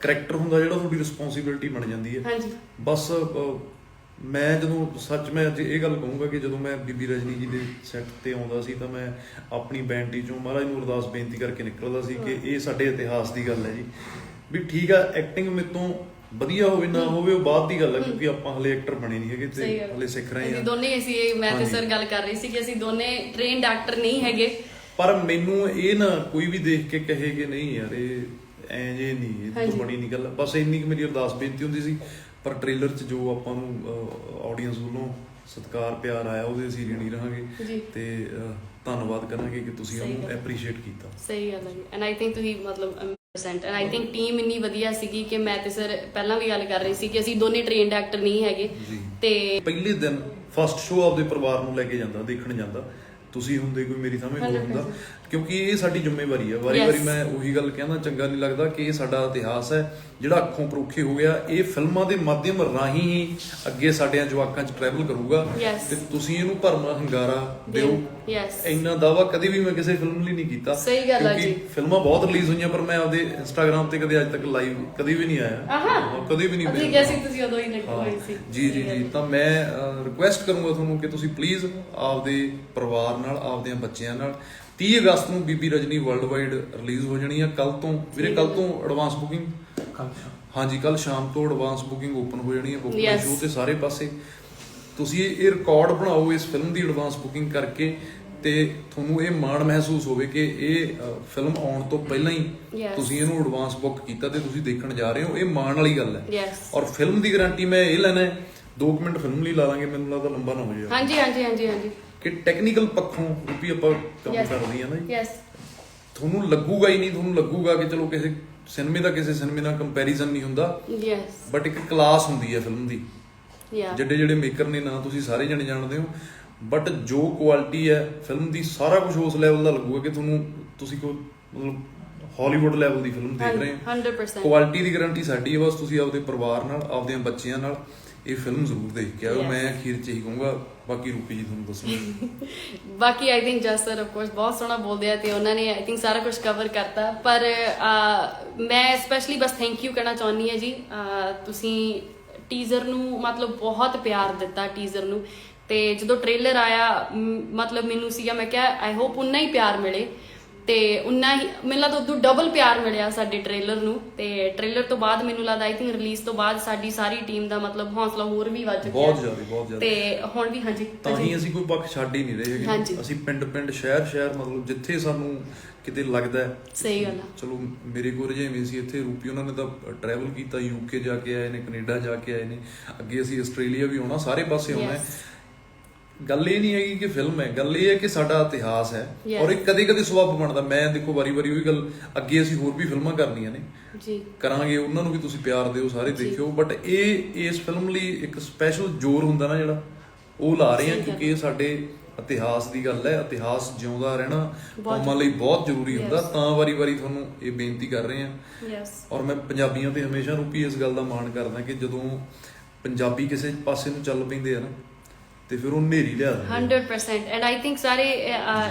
ਕਰੈਕਟਰ ਹੁੰਦਾ ਜਿਹੜਾ ਤੁਹਾਡੀ ਰਿਸਪੌਂਸਿਬਿਲਟੀ ਬਣ ਜਾਂਦੀ ਹੈ। ਹਾਂਜੀ। ਬਸ ਮੈਂ ਜਦੋਂ ਸੱਚ ਮੈਂ ਅੱਜ ਇਹ ਗੱਲ ਕਹੂੰਗਾ ਕਿ ਜਦੋਂ ਮੈਂ ਬੀਬੀ ਰਜਨੀ ਜੀ ਦੇ ਸੈੱਟ ਤੇ ਆਉਂਦਾ ਸੀ ਤਾਂ ਮੈਂ ਆਪਣੀ ਬੈਂਟੀ ਚੋਂ ਮਹਾਰਾਜ ਨੂੰ ਅਰਦਾਸ ਬੇਨਤੀ ਕਰਕੇ ਨਿਕਲਦਾ ਸੀ ਕਿ ਇਹ ਸਾਡੇ ਇਤਿਹਾਸ ਦੀ ਗੱਲ ਹੈ ਜੀ। ਵੀ ਠੀਕ ਆ ਐਕਟਿੰਗ ਮੇਰੇ ਤੋਂ ਵਧੀਆ ਹੋਵੇ ਨਾ ਹੋਵੇ ਉਹ ਬਾਅਦ ਦੀ ਗੱਲ ਹੈ ਕਿਉਂਕਿ ਆਪਾਂ ਹਲੇ ਐਕਟਰ ਬਣੇ ਨਹੀਂ ਹੈਗੇ ਤੇ ਹਲੇ ਸਿੱਖ ਰਹੇ ਅਸੀਂ ਹਾਂ ਦੋਨੇ ਅਸੀਂ ਇਹ ਮੈਂ ਤੇ। ਸਰ ਗੱਲ ਕਰ ਰਹੀ ਸੀ ਕਿ ਅਸੀਂ ਦੋਨੇ ਟ੍ਰੇਨਡ ਐਕਟਰ ਨਹੀਂ ਹੈਗੇ। ਪਰ ਮੈਨੂੰ ਇਹ ਨਾ ਕੋਈ ਵੀ ਦੇਖ ਕੇ ਕਹੇ ਕਿ ਨਹੀਂ ਯਾਰ ਇਹ ਐ ਜੇ ਨਹੀਂ ਇਹ। ਤਾਂ ਬਣੀ ਨਹੀਂ ਗੱਲ। ਬਸ ਇੰਨੀ ਕੁ ਮੇਰੀ ਅਰਦਾਸ ਬੇਨਤੀ ਹੁੰਦੀ ਸੀ ਪਰ ਟ੍ਰੇਲਰ 'ਚ ਜੋ ਆਪਾਂ ਨੂੰ ਆਡੀਅנס ਵੱਲੋਂ ਸਤਿਕਾਰ ਪਿਆਰ ਆਇਆ ਉਹਦੇ ਅਸੀਂ ਰੀਣੀ ਰਹਾਂਗੇ। ਤੇ ਧੰਨਵਾਦ ਕਰਾਂਗੇ ਕਿ ਤੁਸੀਂ ਉਹਨੂੰ ਐਪਰੀਸ਼ੀਏਟ ਕੀਤਾ। ਸਹੀ ਗੱਲ ਹੈ ਐਂਡ ਆਈ ਥਿੰਕ ਤੁਸੀਂ ਮਤਲਬ 100% ਐਂਡ ਆਈ ਥਿੰਕ ਟੀਮ ਇੰਨੀ ਵਧੀਆ ਸੀਗੀ ਕਿ ਮੈਂ ਤੇ ਸਰ ਪਹਿਲਾਂ ਵੀ ਗੱਲ ਕਰ ਰਹੀ ਸੀ ਕਿ ਅਸੀਂ ਦੋਨੇ ਟ੍ਰੇਨਡ ਐਕਟਰ ਨਹੀਂ ਹੈਗੇ। ਤੇ ਪਹਿਲੇ ਦਿਨ ਫਸਟ ਸ਼ੋਅ ਆਪਦੇ ਪਰਿਵਾਰ ਨੂੰ ਲੈ ਕੇ ਜਾਂਦਾ ਦੇਖਣ ਜਾਂਦਾ। ਤੁਸੀਂ ਹੁੰਦੇ ਕੋਈ ਮੇਰੀ ਸਾਹਮਣੇ ਕੋਲ ਹੁੰਦਾ। ਕਿਉਂਕਿ ਇਹ ਸਾਡੀ ਜ਼ਿੰਮੇਵਾਰੀ ਹੈ ਵਾਰੀ-ਵਾਰੀ. ਮੈਂ ਉਹੀ ਗੱਲ ਕਹਿੰਦਾ ਚੰਗਾ ਨਹੀਂ ਲੱਗਦਾ ਕਿ ਇਹ ਸਾਡਾ ਇਤਿਹਾਸ ਹੈ ਜਿਹੜਾ ਅੱਖੋਂ ਪਰੋਖੇ ਹੋ ਗਿਆ। ਇਹ ਫਿਲਮਾਂ ਦੇ ਮਾਧਿਅਮ ਰਾਹੀਂ ਹੀ ਅੱਗੇ ਸਾਡਿਆਂ ਜਵਾਕਾਂ 'ਚ ਟਰੈਵਲ ਕਰੂਗਾ. ਤੇ ਤੁਸੀਂ ਇਹਨੂੰ ਭਰਮਾ ਹੰਗਾਰਾ ਦਿਓ। ਇੰਨਾ ਦਾਵਾ ਕਦੇ ਵੀ ਮੈਂ ਕਿਸੇ ਫਿਲਮ ਲਈ ਨਹੀਂ ਕੀਤਾ। ਸਹੀ ਗੱਲ ਕਿਉਂਕਿ ਜੀ। ਫਿਲਮਾਂ ਬਹੁਤ ਰਿਲੀਜ਼ ਹੋਈਆਂ ਪਰ ਮੈਂ ਆਪਦੇ ਇੰਸਟਾਗ੍ਰam ਤੇ ਕਦੇ ਅੱਜ ਤੱਕ ਲਾਈਵ ਕਦੇ ਵੀ ਨਹੀਂ ਆਇਆ। ਆਹਾ। ਹਾਂ, ਕਦੇ ਵੀ ਨਹੀਂ ਮਿਲਿਆ। ਕਿਹਾ ਸੀ ਤੁਸੀਂ ਉਦੋਂ ਹੀ ਲੱਗੇ ਹਾਂ। ਹੋਏ ਸੀ। ਜੀ ਜੀ ਜੀ। ਤਾਂ ਮੈਂ ਰਿਕੁਐਸਟ ਕਰੂੰਗਾ ਤੁਹਾਨੂੰ ਕਿ ਤੁਸੀਂ ਪਲੀਜ਼ ਆਪਦੇ ਪਰਿਵਾਰ ਨਾਲ ਆਪਦਿਆਂ ਬੱਚਿਆਂ ਨਾਲ 30 ਅਗਸਤ ਨੂੰ ਬੀਬੀ ਰਜਨੀ ਵਰਲਡ ਵਾਈਡ ਰਿਲੀਜ਼ ਹੋ ਜਾਣੀ ਆ। ਕੱਲ ਤੋਂ ਵੀਰੇ ਕੱਲ ਤੋਂ ਐਡਵਾਂਸ ਬੁਕਿੰਗ ਹਾਂਜੀ ਕੱਲ ਸ਼ਾਮ ਤੋਂ ਐਡਵਾਂਸ ਬੁਕਿੰਗ ਓਪਨ ਹੋ ਜਾਣੀ ਹੈ ਬੁੱਕ ਮਾਈ Yes. ਸ਼ੋ ਤੇ ਸਾਰੇ ਪਾਸੇ। ਤੁਸੀਂ ਇਹ ਰਿਕਾਰਡ ਬਣਾਓ ਇਸ ਫਿਲਮ ਦੀ ਐਡਵਾਂਸ ਬੁਕਿੰਗ ਕਰਕੇ ਤੇ ਤੁਹਾਨੂੰ ਇਹ ਮਾਣ ਮਹਿਸੂਸ ਹੋਵੇ ਕਿ ਇਹ ਫਿਲਮ ਆਉਣ ਤੋਂ ਪਹਿਲਾਂ ਹੀ. ਤੁਸੀਂ ਇਹਨੂੰ ਐਡਵਾਂਸ ਬੁੱਕ ਕੀਤਾ ਤੇ ਤੁਸੀਂ ਦੇਖਣ ਜਾ ਰਹੇ ਹੋ। ਇਹ ਮਾਣ ਵਾਲੀ ਗੱਲ ਹੈ। ਯੈਸ ਔਰ ਫਿਲਮ ਦੀ ਗਾਰੰਟੀ ਮੈਂ ਇਹ ਲੈਣਾ ਹੈ 2 ਮਿੰਟ ਫਿਲਮ ਲਈ ਲਾ ਲਾਂਗੇ ਮੈਨੂੰ ਲੱਗਦਾ ਲੰਬਾ ਨਾ ਹੋ ਜਾਏ। ਹਾਂਜੀ ਹਾਂਜੀ ਹਾਂਜੀ ਹਾਂਜੀ। ਕਿ ਟੈਕਨੀਕਲ ਪੱਖੋਂ ਵੀ ਆਪਾਂ ਕੰਮ. ਕਰਦੇ ਆ ਨਾ ਜੀ। ਯੈਸ ਤੁਹਾਨੂੰ ਲੱਗੂਗਾ ਹੀ ਨਹੀਂ ਤੁਹਾਨੂੰ ਲੱਗੂਗਾ ਕਿ ਚਲੋ ਕਿਸੇ ਸਿਨੇਮੇ ਦਾ ਕਿਸੇ ਸਿਨੇਮੇ ਨਾਲ ਕੰਪੈਰੀਜ਼ਨ ਨਹੀਂ ਹੁੰਦਾ। ਯੈਸ ਬਟ ਇੱਕ ਕਲਾਸ ਹੁੰਦੀ ਹੈ ਫਿਲਮ ਦੀ। ਯਾ ਜਿਹੜੇ ਜਿਹੜੇ ਮੇਕਰ ਨੇ ਨਾ ਤੁਸੀਂ ਸਾਰੇ ਜਣੇ ਜਾਣਦੇ ਹੋ। ਬਟ ਜੋ ਕੁਆਲਿਟੀ ਹੈ ਫਿਲਮ ਦੀ ਸਾਰਾ ਕੁਝ ਉਸ ਲੈਵਲ ਦਾ ਲੱਗੂਗਾ ਕਿ ਤੁਹਾਨੂੰ ਤੁਸੀਂ ਕੋ ਮਤਲਬ ਹਾਲੀਵੁੱਡ ਲੈਵਲ ਦੀ ਫਿਲਮ ਦੇਖ ਰਹੇ ਹੋ। 100% ਕੁਆਲਿਟੀ ਦੀ ਗਾਰੰਟੀ ਸਾਡੀ ਹੈ ਬਸ ਤੁਸੀਂ ਆਪਦੇ ਪਰਿਵਾਰ ਨਾਲ ਆਪਦੇ ਬੱਚਿਆਂ ਨਾਲ। ਇਹ ਫਿਲਮ ਜ਼ਰੂਰ ਦੇਖ ਕੇ ਆਓ. ਮੈਂ ਅਖੀਰ ਚ ਹੀ ਕਹੂੰਗਾ ਬਾਕੀ ਰੂਪੀ ਜੀ ਤੁਹਾਨੂੰ ਦੱਸਣਗੇ ਬਾਕੀ I think Jass sir of course ਬਹੁਤ ਸੋਹਣਾ ਬੋਲਦੇ ਆ ਤੇ ਉਹਨਾਂ ਨੇ ਆਈ ਥਿੰਕ ਸਾਰਾ ਕੁਝ ਕਵਰ ਕਰਤਾ। ਪਰ ਮੈਂ ਸਪੈਸ਼ਲੀ ਬਸ ਥੈਂਕ ਯੂ ਕਹਿਣਾ ਚਾਹੁੰਦੀ ਹਾਂ ਜੀ। ਤੁਸੀਂ ਟੀਜ਼ਰ ਨੂੰ ਮਤਲਬ ਬਹੁਤ ਪਿਆਰ ਦਿੱਤਾ ਟੀਜ਼ਰ ਨੂੰ। ਤੇ ਜਦੋਂ ਟ੍ਰੇਲਰ ਆਇਆ ਮਤਲਬ ਮੈਨੂੰ ਸੀਗਾ ਮੈਂ ਕਿਹਾ ਆਈ ਹੋਪ ਉਨਾ ਹੀ ਪਿਆਰ ਮਿਲੇ। ਤੇ ਉਨਾ ਹੀ ਮੈਨੂੰ ਲੱਗਦਾ ਉਦੋਂ ਡਬਲ ਪਿਆਰ ਮਿਲਿਆ ਸਾਡੇ ਟ੍ਰੇਲਰ ਨੂੰ ਤੇ ਟ੍ਰੇਲਰ ਤੋਂ ਬਾਅਦ ਮੈਨੂੰ ਲੱਗਦਾ ਆਈ ਥਿੰਕ ਰਿਲੀਜ਼ ਤੋਂ ਬਾਅਦ ਸਾਡੀ ਸਾਰੀ ਟੀਮ ਦਾ ਮਤਲਬ ਹੌਸਲਾ ਹੋਰ ਵੀ ਵੱਧ ਚੁੱਕਿਆ ਬਹੁਤ ਜ਼ਿਆਦਾ ਬਹੁਤ ਜ਼ਿਆਦਾ ਤੇ ਹੁਣ ਵੀ ਹਾਂਜੀ ਤਾਂ। ਹੀ ਅਸੀਂ ਕੋਈ ਪੱਖ ਛੱਡ ਹੀ ਨਹੀਂ ਰਹੇ। ਹੈਗੇ ਅਸੀਂ ਪਿੰਡ ਪਿੰਡ ਸ਼ਹਿਰ ਸ਼ਹਿਰ ਮਤਲਬ ਜਿੱਥੇ ਸਾਨੂੰ ਕਿਤੇ ਲੱਗਦਾ ਹੈ ਸਹੀ ਗੱਲ ਆ ਚਲੋ ਮੇਰੇ ਕੋਲ ਜਿਵੇਂ ਸੀ ਇੱਥੇ ਰੂਪੀ ਉਹਨਾਂ ਨੇ ਤਾਂ ਟਰੈਵਲ ਕੀਤਾ ਯੂਕੇ ਜਾ ਕੇ ਆਏ ਨੇ ਕੈਨੇਡਾ ਜਾ ਕੇ ਆਏ ਨੇ ਅੱਗੇ ਅਸੀਂ ਆਸਟ੍ਰੇਲੀਆ ਵੀ ਆਉਣਾ ਸਾਰੇ ਪਾਸੇ ਆਉਣਾ ਹੈ. ਗੱਲ ਇਹ ਨਹੀਂ ਹੈਗੀ ਕਿ ਫਿਲਮ ਹੈ ਗੱਲ ਇਹ ਹੈ ਕਿ ਸਾਡਾ ਇਤਿਹਾਸ ਹੈ. ਔਰ ਇਹ ਕਦੇ ਕਦੇ ਸਬਬ ਬਣਦਾ ਮੈਂ ਦੇਖੋ ਵਾਰੀ ਵਾਰੀ ਉਹੀ ਗੱਲ ਅੱਗੇ ਅਸੀਂ ਹੋਰ ਵੀ ਫਿਲਮਾਂ ਕਰਨੀਆਂ ਨੇ ਜੀ ਕਰਾਂਗੇ ਉਹਨਾਂ ਨੂੰ ਵੀ ਤੁਸੀਂ ਪਿਆਰ ਦਿਓ ਸਾਰੇ। ਦੇਖਿਓ ਬਟ ਇਹ ਇਸ ਫਿਲਮ ਲਈ ਇੱਕ ਸਪੈਸ਼ਲ ਜ਼ੋਰ ਹੁੰਦਾ ਨਾ ਜਿਹੜਾ ਉਹ ਲਾ ਰਹੇ ਆ ਗੱਲ। ਕਿਉਂਕਿ ਇਹ ਸਾਡੇ ਇਤਿਹਾਸ ਦੀ ਗੱਲ ਹੈ ਇਤਿਹਾਸ ਜਿਉਂਦਾ ਰਹਿਣਾ ਕੌਮਾਂ ਲਈ ਬਹੁਤ ਜ਼ਰੂਰੀ ਹੁੰਦਾ. ਤਾਂ ਵਾਰੀ-ਵਾਰੀ ਤੁਹਾਨੂੰ ਇਹ ਬੇਨਤੀ ਕਰ ਰਹੇ ਆ ਯੈਸ ਔਰ ਮੈਂ ਪੰਜਾਬੀਆਂ ਤੇ ਹਮੇਸ਼ਾ ਰੂਪੀ ਇਸ ਗੱਲ ਦਾ ਮਾਣ ਕਰਦਾ ਕਿ ਜਦੋਂ ਪੰਜਾਬੀ ਕਿਸੇ ਪਾਸੇ ਨੂੰ ਚੱਲ ਪੈਂਦੇ ਆ ਨਾ ਤੇ ਫਿਰ ਉਹ ਨੇਰੀ ਲਿਆ ਦਿੰਦੇ ਆ। 100% ਐਂਡ ਆਈ ਥਿੰਕ ਸਾਰੇ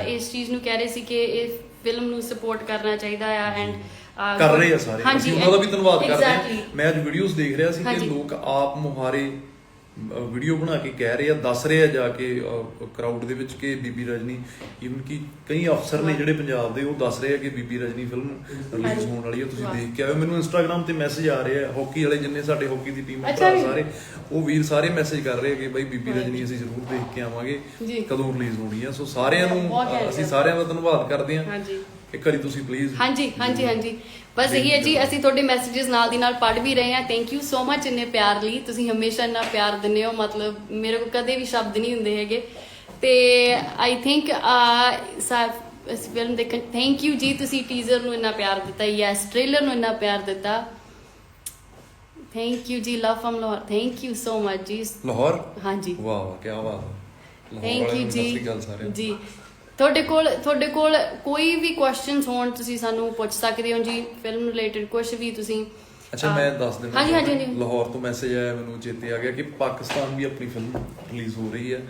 ਇਸ ਚੀਜ਼ ਨੂੰ ਕਹਿ ਰਹੇ ਸੀ ਕਿ ਇਹ ਫਿਲਮ ਨੂੰ ਸਪੋਰਟ ਕਰਨਾ ਚਾਹੀਦਾ ਆ ਐਂਡ ਕਰ ਰਹੇ ਆ ਸਾਰੇ ਅਸੀਂ ਉਹਨਾਂ ਦਾ ਵੀ ਧੰਨਵਾਦ ਕਰਦੇ. ਹਾਂ ਮੈਂ ਅੱਜ ਵੀਡੀਓਜ਼ ਦੇਖ ਰਿਹਾ ਸੀ ਕਿ। ਲੋਕ ਆਪ ਮੁਹਾਰੇ ਵੀਡੀਓ ਬਣਾ ਕੇ ਕਹਿ ਰਹੇ ਆ ਦੱਸ ਰਹੇ ਆ ਜਾ ਕੇ ਕਰਾਊਡ ਦੇ ਵਿੱਚ ਕਿ ਬੀਬੀ ਰਜਨੀ ਇਵਨ ਕਿ ਕਈ ਅਫਸਰ ਨੇ ਜਿਹੜੇ ਪੰਜਾਬ ਦੇ ਉਹ ਦੱਸ ਰਹੇ ਆ ਕਿ ਬੀਬੀ ਰਜਨੀ ਫਿਲਮ ਰਿਲੀਜ਼। ਹੋਣ ਵਾਲੀ ਹੈ ਤੁਸੀਂ। ਦੇਖ ਕੇ ਆਇਓ ਮੈਨੂੰ ਇੰਸਟਾਗ੍ਰam ਤੇ ਮੈਸੇਜ ਆ ਰਹੇ ਆ ਹਾਕੀ ਵਾਲੇ ਜਿੰਨੇ ਸਾਡੇ ਹਾਕੀ ਦੀ ਟੀਮ ਵੀ। ਸਾਰੇ ਉਹ ਵੀਰ ਸਾਰੇ ਮੈਸੇਜ ਕਰ ਰਹੇ ਆ ਕਿ ਬਾਈ ਬੀਬੀ ਰਜਨੀ ਅਸੀਂ ਜ਼ਰੂਰ ਦੇਖ ਕੇ ਆਵਾਂਗੇ। ਕਦੋਂ ਰਿਲੀਜ਼ ਹੋਣੀ ਆ ਸੋ ਸਾਰਿਆਂ ਨੂੰ ਅਸੀਂ। ਸਾਰਿਆਂ ਦਾ ਧੰਨਵਾਦ ਕਰਦੇ ਹਾਂਜੀ ਇੱਕ ਵਾਰੀ ਤੁਸੀਂ ਪਲੀਜ਼ ਹਾਂਜੀ ਹਾਂਜੀ ਹਾਂਜੀ ਬਸ ਇਹੀ ਹੈ ਜੀ ਅਸੀਂ ਤੁਹਾਡੇ ਮੈਸੇजेस ਨਾਲ ਦੀ ਨਾਲ ਪੜ੍ਹ ਵੀ ਰਹੇ ਹਾਂ। ਥੈਂਕ ਯੂ ਸੋ ਮਚ ਇੰਨੇ ਪਿਆਰ ਲਈ। ਤੁਸੀਂ ਹਮੇਸ਼ਾ ਇੰਨਾ ਪਿਆਰ ਦਿੰਦੇ ਹੋ। ਮਤਲਬ ਮੇਰੇ ਕੋਲ ਕਦੇ ਵੀ ਸ਼ਬਦ ਨਹੀਂ ਹੁੰਦੇ ਹੈਗੇ। ਤੇ ਆਈ ਥਿੰਕ ਇਸ ਫਿਲਮ ਦੇ ਥੈਂਕ ਯੂ ਜੀ ਤੁਸੀਂ ਟੀਜ਼ਰ ਨੂੰ ਇੰਨਾ ਪਿਆਰ ਦਿੱਤਾ। ਯੈਸ ਟ੍ਰੇਲਰ ਨੂੰ ਇੰਨਾ ਪਿਆਰ ਦਿੱਤਾ। ਥੈਂਕ ਯੂ ਜੀ love from Lahore thank you so much ਜੀ। ਲਾਹੌਰ ਹਾਂਜੀ। ਵਾਹ ਵਾਹ ਕੀ ਬਾਤ ਥੈਂਕ ਯੂ ਜੀ। ਜੀ। ਤੁਹਾਡੇ ਕੋਲ ਤੁਹਾਡੇ ਕੋਲ ਕੋਈ ਵੀ ਕੁਐਸਚਨਸ ਹੋਣ ਤੁਸੀਂ ਸਾਨੂੰ ਪੁੱਛ ਸਕਦੇ ਹੋ ਜੀ ਫਿਲਮ ਰਿਲੇਟਡ ਕੁਝ ਵੀ ਤੁਸੀਂ। ਅੱਛਾ ਮੈਂ ਦੱਸ ਦਿੰਦਾ ਹਾਂਜੀ ਹਾਂਜੀ ਹਾਂਜੀ। ਲਾਹੌਰ ਤੋਂ ਮੈਸੇਜ ਆਇਆ ਮੈਨੂੰ ਚੇਤੇ ਆ ਗਿਆ ਕਿ ਪਾਕਿਸਤਾਨ ਵੀ ਆਪਣੀ ਫਿਲਮ ਰਿਲੀਜ਼ ਹੋ ਰਹੀ ਹੈ।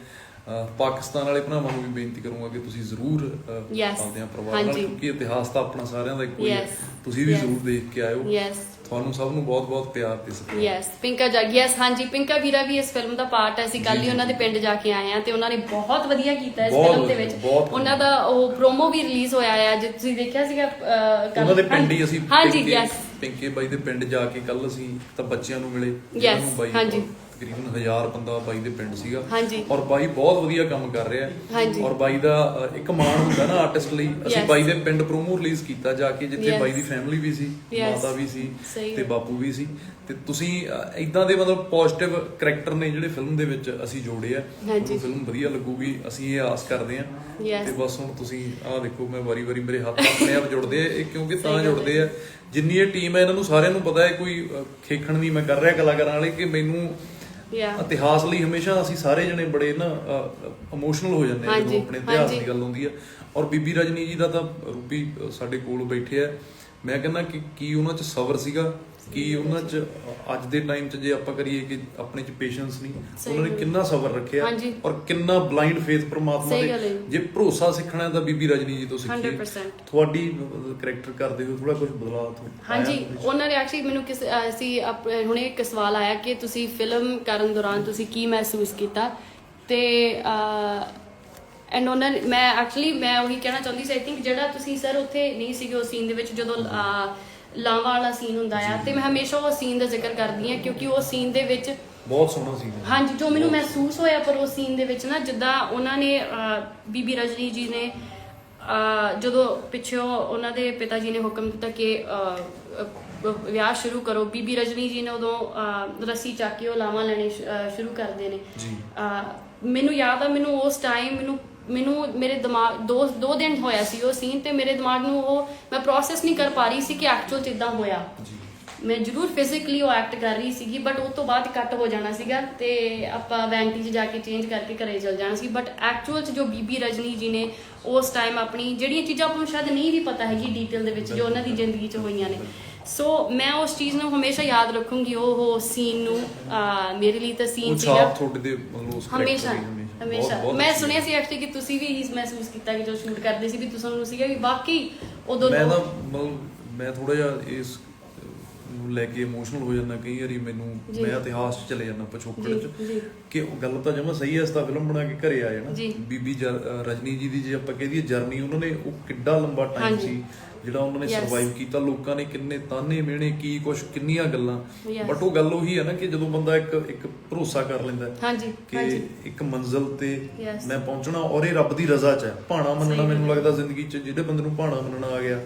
ਪਾਕਿਸਤਾਨ ਵਾਲੇ ਭਰਾਵਾਂ ਨੂੰ ਵੀ ਬੇਨਤੀ ਕਰੂੰਗਾ ਕਿ ਤੁਸੀਂ ਜ਼ਰੂਰ ਆਪਦੇ ਪਰਿਵਾਰ ਨਾਲ। ਕਿਉਂਕਿ ਇਤਿਹਾਸ ਤਾਂ ਆਪਣਾ ਸਾਰਿਆਂ ਦਾ ਇੱਕੋ ਹੀ ਹੈ। ਤੁਸੀਂ ਵੀ. ਜ਼ਰੂਰ ਦੇਖ ਕੇ ਆਇਓ। ਯੈਸ ਤੁਹਾਨੂੰ ਸਭ ਨੂੰ ਬਹੁਤ-ਬਹੁਤ ਪਿਆਰ ਤੇ ਸਤਿਕਾਰ। ਯੈਸ ਪਿੰਕਾ ਜੱਗ ਯੈਸ ਹਾਂਜੀ ਪਿੰਕਾ ਵੀਰਾ ਵੀ ਇਸ ਫਿਲਮ ਦਾ ਪਾਰਟ ਹੈ। ਅਸੀਂ ਕੱਲ ਹੀ ਉਹਨਾਂ ਦੇ ਪਿੰਡ ਜਾ ਕੇ ਆਏ ਆ ਤੇ ਉਹਨਾਂ ਨੇ ਬਹੁਤ ਵਧੀਆ ਕੀਤਾ ਇਸ ਫਿਲਮ ਦੇ ਵਿੱਚ। ਉਹਨਾਂ ਦਾ ਉਹ ਪ੍ਰੋਮੋ ਵੀ ਰਿਲੀਜ਼ ਹੋਇਆ ਆ ਜੇ ਤੁਸੀਂ ਦੇਖਿਆ ਸੀਗਾ ਉਹਨਾਂ ਦੇ ਪਿੰਡ ਹੀ ਅਸੀਂ ਹਾਂਜੀ ਪਿੰਕੇ- ਯੈਸ ਪਿੰਕੇ ਬਾਈ ਦੇ ਪਿੰਡ ਜਾ ਕੇ ਕੱਲ ਅਸੀਂ ਤਾਂ ਬੱਚਿਆਂ ਨੂੰ ਮਿਲੇ ਬਾਈ ਹਾਂਜੀ। ਤਕਰੀਬਨ 1000 ਬੰਦਾ ਬਾਈ ਦੇ ਪਿੰਡ ਸੀਗਾ ਹਾਂਜੀ। ਔਰ ਬਾਈ ਬਹੁਤ ਵਧੀਆ ਕੰਮ ਕਰ ਰਿਹਾ ਹੈ ਹਾਂਜੀ। ਔਰ ਬਾਈ ਦਾ ਅ, ਇੱਕ ਮਾਣ ਹੁੰਦਾ ਨਾ ਆਰਟਿਸਟ ਲਈ ਅਸੀਂ Yes. ਬਾਈ ਦੇ ਪਿੰਡ ਪ੍ਰੋਮੋ ਰਿਲੀਜ਼ ਕੀਤਾ ਜਾ ਕੇ ਜਿੱਥੇ Yes. ਬਾਈ ਦੀ ਫੈਮਿਲੀ ਵੀ ਸੀ Yes. ਮਾਤਾ ਵੀ ਸੀ ਸਹੀ ਤੇ ਹੈ। ਬਾਪੂ ਵੀ ਸੀ ਤੇ ਤੁਸੀਂ ਇਦਾਂ ਦੇ ਮਤਲਬ ਪੋਜ਼ਿਟਿਵ ਕੈਰੈਕਟਰ ਨੇ ਜਿਹੜੇ ਫਿਲਮ ਦੇ ਵਿੱਚ ਅਸੀਂ ਜੋੜੇ ਆ ਹਾਂਜੀ। ਫਿਲਮ ਵਧੀਆ ਲੱਗੂਗੀ ਅਸੀਂ ਇਹ ਆਸ ਕਰਦੇ ਆ Yes. ਤੇ ਬਸ ਹੁਣ ਤੁਸੀਂ ਆਹ ਦੇਖੋ ਮੈਂ ਵਾਰੀ-ਵਾਰੀ ਮੇਰੇ ਹੱਥ ਆਪਣੇ ਆਪ ਜੁੜਦੇ ਆ ਇਹ ਕਿਉਂਕਿ ਤਾਂ ਜੁੜਦੇ ਆ ਜਿੰਨੀ ਇਹ ਟੀਮ ਹੈ ਇਹਨਾਂ ਨੂੰ ਸਾਰਿਆਂ ਨੂੰ ਪਤਾ ਹੈ ਕੋਈ ਖੇਖਣ ਨਹੀਂ ਮੈਂ ਕਰ ਰਿਹਾ ਕਲਾਕਾਰਾਂ ਵਾਲੇ ਕਿ ਮੈਨੂੰ ਯਾ ਇਤਿਹਾਸ ਲਈ ਹਮੇਸ਼ਾ ਅਸੀਂ ਸਾਰੇ ਜਣੇ ਬੜੇ ਨਾ ਇਮੋਸ਼ਨਲ ਹੋ ਜਾਂਦੇ ਹਾਂਜੀ, ਜਦੋਂ ਆਪਣੇ ਇਤਿਹਾਸ। ਦੀ ਗੱਲ ਹੁੰਦੀ ਆ। ਔਰ ਬੀਬੀ ਰਜਨੀ ਜੀ ਦਾ ਤਾਂ ਰੂਪੀ ਸਾਡੇ ਕੋਲ ਬੈਠੇ ਆ। ਮੈਂ ਕਹਿੰਦਾ ਕਿ ਕੀ ਉਹਨਾਂ 'ਚ ਸਬਰ ਸੀਗਾ? ਕੀ ਉਹਨਾਂ 'ਚ ਅੱਜ ਦੇ ਟਾਈਮ 'ਚ ਜੇ ਆਪਾਂ ਕਰੀਏ ਕਿ ਆਪਣੇ 'ਚ ਪੇਸ਼ੈਂਸ ਨਹੀਂ ਉਹਨਾਂ ਨੇ। ਕਿੰਨਾ ਸਬਰ ਰੱਖਿਆ। ਔਰ ਕਿੰਨਾ ਬਲਾਈਂਡ ਫੇਥ ਪ੍ਰਮਾਤਮਾ ਦੇ। ਜੇ ਭਰੋਸਾ ਸਿੱਖਣਾ ਤਾਂ ਬੀਬੀ ਰਜਨੀ ਜੀ ਤੋਂ ਸਿੱਖੀਏ 100% ਤੁਹਾਡੀ ਕੈਰੈਕਟਰ ਕਰਦੇ ਹੋ ਥੋੜਾ ਕੁਝ ਬਦਲਾਅ ਤੋਂ ਹਾਂਜੀ? ਉਹਨਾਂ ਨੇ ਐਕਚੁਅਲੀ ਮੈਨੂੰ ਕਿਸ ਅਸੀਂ ਹੁਣੇ ਇੱਕ ਸਵਾਲ ਆਇਆ ਕਿ ਤੁਸੀਂ ਫਿਲਮ ਕਰਨ ਦੌਰਾਨ ਤੁਸੀਂ ਕੀ ਮਹਿਸੂਸ ਕੀਤਾ ਤੇ ਐਂਡ ਉਹਨਾਂ ਮੈਂ ਐਕਚੁਅਲੀ ਮੈਂ ਉਹੀ ਕਹਿਣਾ ਚਾਹੁੰਦੀ ਸੀ ਆਈ ਥਿੰਕ ਜਿਹੜਾ ਤੁਸੀਂ ਸਰ ਉੱਥੇ ਨਹੀਂ ਸੀਗੇ ਉਸ ਸੀਨ ਦੇ ਵਿੱਚ ਜਦੋਂ ਲਾਵਾਂ ਵਾਲਾ ਸੀਨ ਹੁੰਦਾ ਆ ਤੇ ਮੈਂ ਹਮੇਸ਼ਾ ਉਹ ਸੀਨ ਦਾ ਜ਼ਿਕਰ ਕਰਦੀ ਹਾਂ ਕਿਉਂਕਿ ਉਹ ਸੀਨ ਦੇ ਵਿੱਚ ਬਹੁਤ ਸੋਹਣਾ ਸੀ ਹਾਂਜੀ ਜੋ ਮੈਨੂੰ ਮਹਿਸੂਸ ਹੋਇਆ ਪਰ ਉਸ ਸੀਨ ਦੇ ਵਿੱਚ ਨਾ ਜਿੱਦਾਂ ਉਹਨਾਂ ਨੇ ਅਹ, ਬੀਬੀ ਰਜਨੀ ਜੀ ਨੇ ਅਹ, ਜਦੋਂ ਪਿੱਛੋਂ ਉਹਨਾਂ ਦੇ ਪਿਤਾ ਜੀ ਨੇ ਹੁਕਮ ਦਿੱਤਾ ਕਿ ਅਹ, ਅਹ, ਬ- ਵਿਆਹ ਸ਼ੁਰੂ ਕਰੋ ਬੀਬੀ ਰਜਨੀ ਜੀ ਨੇ ਉਦੋਂ ਅਹ, ਰੱਸੀ ਚੱਕ ਕੇ ਉਹ ਲਾਵਾਂ ਲੈਣੇ ਸ਼- ਅਹ, ਸ਼ੁਰੂ ਕਰਦੇ ਨੇ। ਜੀ। ਅਹ, ਮੈਨੂੰ ਯਾਦ ਆ ਮੈਨੂੰ ਉਸ ਟਾਈਮ ਮੈਨੂੰ ਮੈਨੂੰ ਮੇਰੇ ਦਿਮਾਗ ਦੋ ਦੋ ਦਿਨ ਹੋਇਆ ਸੀ ਉਹ ਸੀਨ ਤੇ ਮੇਰੇ ਦਿਮਾਗ ਨੂੰ ਉਹ ਮੈਂ ਪ੍ਰੋਸੈਸ ਨਹੀਂ ਕਰ ਪਾ ਰਹੀ ਸੀ ਕਿ ਐਕਚੁਅਲ ਇਦਾਂ ਹੋਇਆ। ਮੈਂ ਜ਼ਰੂਰ ਫਿਜ਼ੀਕਲੀ ਉਹ ਐਕਟ ਕਰ ਰਹੀ ਸੀਗੀ ਬਟ ਉਸ ਤੋਂ ਬਾਅਦ ਕੱਟ ਹੋ ਜਾਣਾ ਸੀਗਾ ਤੇ ਆਪਾਂ ਵੈਂਟੀ 'ਚ ਜਾ ਕੇ ਚੇਂਜ ਕਰਕੇ ਘਰੇ ਚਲ ਜਾਣਾ ਸੀ। ਬਟ ਐਕਚੁਅਲ 'ਚ ਜੋ ਬੀਬੀ ਰਜਨੀ ਜੀ ਨੇ ਉਸ ਟਾਈਮ ਆਪਣੀ ਜਿਹੜੀਆਂ ਚੀਜ਼ਾਂ ਆਪਾਂ ਨੂੰ ਸ਼ਾਇਦ ਨਹੀਂ ਵੀ ਪਤਾ ਹੈਗੀ ਡਿਟੇਲ ਦੇ ਵਿੱਚ ਜੋ ਉਹਨਾਂ ਦੀ ਜ਼ਿੰਦਗੀ 'ਚ ਹੋਈਆਂ ਨੇ। ਸੋ ਮੈਂ ਉਸ ਚੀਜ਼ ਨੂੰ ਹਮੇਸ਼ਾ ਯਾਦ ਰੱਖੂੰਗੀ ਉਹ ਉਹ ਸੀਨ ਨੂੰ ਮੇਰੇ ਲਈ ਤਾਂ ਸੀਨ ਉਹ ਸੀਗਾ। ਹਮੇਸ਼ਾ। ਹਮੇਸ਼ਾ। ਬਹੁਤ- ਮੈਂ ਅੱਛੀ ਸੁਣਿਆ ਸੀ ਐਕਚੁਅਲੀ ਕਿ ਤੁਸੀਂ ਵੀ ਇਹ ਮਹਿਸੂਸ ਕੀਤਾ ਕਿ ਜਦੋਂ ਸ਼ੂਟ ਕਰਦੇ ਸੀ ਵੀ ਤੁਹਾਨੂੰ ਸੀਗਾ ਵੀ ਬਾਕੀ ਉਦੋਂ ਮੈਂ ਲੋਕ- ਤਾਂ ਮਤਲਬ ਮੈਂ ਥੋੜਾ ਜਿਹਾ ਇਸ ਨੂੰ ਲੈ ਕੇ ਇਮੋਸ਼ਨਲ ਹੋ ਜਾਂਦਾ ਕਈ ਵਾਰੀ ਮੈਨੂੰ। ਮੈਂ ਇਤਿਹਾਸ 'ਚ ਚਲੇ ਜਾਂਦਾ ਪਿਛੋਕੜ 'ਚ। ਕਿ ਉਹ ਗੱਲ ਤਾਂ ਜਮਾ ਸਹੀ ਹੈ ਇਸ ਤਾਂ ਫਿਲਮ ਬਣਾ ਕੇ ਘਰੇ ਆ ਜਾਣਾ ਜੀ। ਬੀਬੀ ਰਜਨੀ ਜੀ ਦੀ ਜੇ ਆਪਾਂ ਕਹਿ ਦਈਏ ਜਰਨੀ ਉਹਨਾਂ ਨੇ ਉਹ ਕਿੱਡਾ ਲੰਬਾ ਟਾਈਮ। ਸੀ ਜਿਹੜਾ ਉਹਨਾਂ ਨੇ. ਸਰਵਾਈਵ ਕੀਤਾ ਲੋਕਾਂ ਨੇ ਕਿੰਨੇ ਤਾਨੇ ਮਿਹਣੇ ਕੀ ਕੁਛ ਕਿੰਨੀਆਂ ਗੱਲਾਂ. ਬਟ ਉਹ ਗੱਲ ਉਹੀ ਹੈ ਨਾ ਕਿ ਜਦੋਂ ਬੰਦਾ ਇੱਕ ਇੱਕ ਭਰੋਸਾ ਕਰ ਲੈਂਦਾ ਹਾਂਜੀ ਕਿ ਇੱਕ ਮੰਜ਼ਲ ਤੇ. ਮੈਂ ਪਹੁੰਚਣਾ ਔਰ ਇਹ ਰੱਬ ਦੀ ਰਜ਼ਾ 'ਚ ਹੈ ਭਾਣਾ ਮੰਨਣਾ ਮੈਨੂੰ। ਲੱਗਦਾ ਜ਼ਿੰਦਗੀ 'ਚ ਜਿਹੜੇ ਬੰਦੇ ਨੂੰ ਭਾਣਾ ਮੰਨਣਾ ਆ ਗਿਆ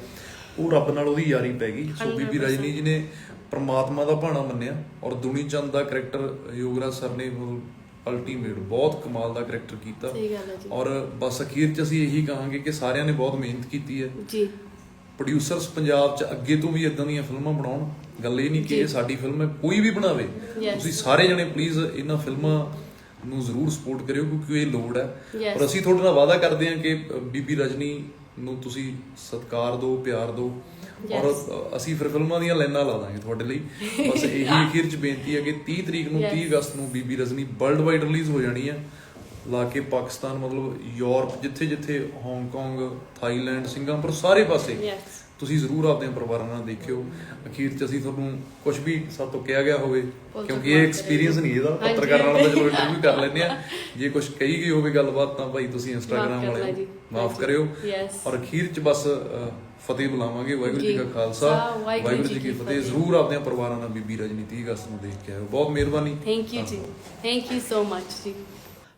ਉਹ ਰੱਬ ਨਾਲ ਉਹਦੀ ਯਾਰੀ ਪੈ ਗਈ ਸੋ ਬੀਬੀ 100% ਰਜਨੀ ਜੀ ਨੇ ਪ੍ਰਮਾਤਮਾ ਦਾ ਭਾਣਾ ਮੰਨਿਆ ਔਰ ਦੁਨੀ ਚੰਦ ਦਾ ਕਰੈਕਟਰ ਯੋਗਰਾਜ ਸਰ ਨੇ ਅਲਟੀਮੇਟ ਬਹੁਤ ਕਮਾਲ ਦਾ ਕਰੈਕਟਰ ਕੀਤਾ। ਸਹੀ ਗੱਲ ਹੈ ਜੀ। ਔਰ ਬਸ ਅਖੀਰ 'ਚ ਅਸੀਂ ਇਹੀ ਕਹਾਂਗੇ ਕਿ ਸਾਰਿਆਂ ਨੇ ਬਹੁਤ ਮਿਹਨਤ ਕੀਤੀ ਹੈ। ਜੀ। ਪ੍ਰੋਡਿਊਸਰਸ ਪੰਜਾਬ 'ਚ ਅੱਗੇ ਤੋਂ ਵੀ ਇਦਾਂ ਦੀਆਂ ਫਿਲਮਾਂ ਬਣਾਉਣ। ਗੱਲ ਇਹ ਨਹੀਂ ਕਿ ਇਹ ਸਾਡੀ ਫਿਲਮ ਹੈ ਕੋਈ ਵੀ ਬਣਾਵੇ. ਤੁਸੀਂ ਸਾਰੇ ਜਣੇ ਪਲੀਜ਼ ਇਹਨਾਂ ਫਿਲਮਾਂ ਨੂੰ ਜ਼ਰੂਰ ਸਪੋਰਟ ਕਰਿਓ ਕਿਉਂਕਿ ਇਹ ਲੋੜ ਹੈ. ਔਰ ਅਸੀਂ ਤੁਹਾਡੇ ਨਾਲ ਵਾਅਦਾ ਕਰਦੇ ਹਾਂ ਕਿ ਬੀਬੀ ਰਜਨੀ ਨੂੰ ਤੁਸੀਂ ਸਤਿਕਾਰ ਦਿਓ ਪਿਆਰ ਦਿਓ। ਔਰ ਅਸੀਂ ਫਿਰ ਫਿਲਮਾਂ ਦੀਆਂ ਲਾਈਨਾਂ ਲਾ ਦਾਂਗੇ ਤੁਹਾਡੇ ਲਈ। ਬਸ ਇਹੀ ਅਖੀਰ 'ਚ ਬੇਨਤੀ ਹੈ ਕਿ 30 ਤਰੀਕ ਨੂੰ Yes. 30 ਅਗਸਤ ਨੂੰ ਬੀਬੀ ਰਜਨੀ ਵਰਲਡ ਵਾਈਡ ਰਿਲੀਜ਼ ਹੋ ਜਾਣੀ ਹੈ। ਲਾ ਕੇ ਪਾਕਿਸਤਾਨ ਮਤਲਬ ਯੂਰਪ ਜਿੱਥੇ ਜਿੱਥੇ ਹਾਂਗਕਾਂਗ ਥਾਈਲੈਂਡ ਸਿੰਗਾਪੁਰ ਸਾਰੇ ਪਾਸੇ ਤੁਸੀਂ ਜ਼ਰੂਰ ਆਪਣੇ ਪਰਿਵਾਰਾਂ ਨਾਲ ਦੇਖਿਓ ਅਖੀਰ 'ਚ ਅਸੀਂ ਤੁਹਾਨੂੰ ਕੁਝ ਵੀ ਸਾਤੋਂ ਕਿਹਾ ਗਿਆ ਹੋਵੇ ਕਿਉਂਕਿ ਤਾਂ ਇਹ ਐਕਸਪੀਰੀਅੰਸ ਨਹੀਂ ਇਹਦਾ। ਪੱਤਰਕਾਰਾਂ ਨਾਲ ਤਾਂ ਚਲੋ ਇੰਟਰਵਿਊ ਕਰ ਲੈਂਦੇ ਆ ਜੇ ਕੁਝ ਕਹੀ ਗਈ ਹੋਵੇ ਗੱਲਬਾਤ ਤਾਂ ਭਾਈ ਤੁਸੀਂ ਇੰਸਟਾਗ੍ਰam ਵਾਲੇ। ਮਾਫ। ਕਰਿਓ. ਔਰ ਅਖੀਰ 'ਚ ਬਸ ਫਤਿਹ ਬੁਲਾਵਾਂਗੇ ਵਾਹਿਗੁਰੂ ਜੀ। ਕਾ ਖਾਲਸਾ ਵਾਹਿਗੁਰੂ ਜੀ ਕੀ ਫਤਿਹ। ਜ਼ਰੂਰ ਆਪਣੇ ਪਰਿਵਾਰਾਂ ਨਾਲ ਬੀਬੀ ਰਜਨੀ 30 ਅਗਸਤ ਨੂੰ ਦੇਖ ਕੇ ਆਇਓ ਬਹੁਤ ਮਿਹਰਬਾਨੀ ਥੈਂਕ ਯੂ ਜੀ ਥੈਂਕ ਯੂ ਸੋ ਮਚ ਜੀ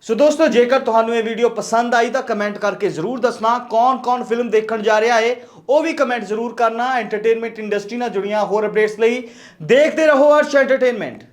ਸੋ ਦੋਸਤੋ, ਜੇਕਰ ਤੁਹਾਨੂੰ ਇਹ ਵੀਡੀਓ ਪਸੰਦ ਆਈ ਤਾਂ ਕਮੈਂਟ ਕਰਕੇ ਜ਼ਰੂਰ ਦੱਸਣਾ ਕੌਣ-ਕੌਣ ਫਿਲਮ ਦੇਖਣ ਜਾ ਰਿਹਾ ਹੈ ਉਹ ਵੀ ਕਮੈਂਟ ਜ਼ਰੂਰ ਕਰਨਾ ਐਂਟਰਟੇਨਮੈਂਟ ਇੰਡਸਟਰੀ ਨਾਲ ਜੁੜੀਆਂ ਹੋਰ ਅਪਡੇਟਸ ਲਈ ਦੇਖਦੇ ਰਹੋ ਅਰਸ਼ ਐਂਟਰਟੇਨਮੈਂਟ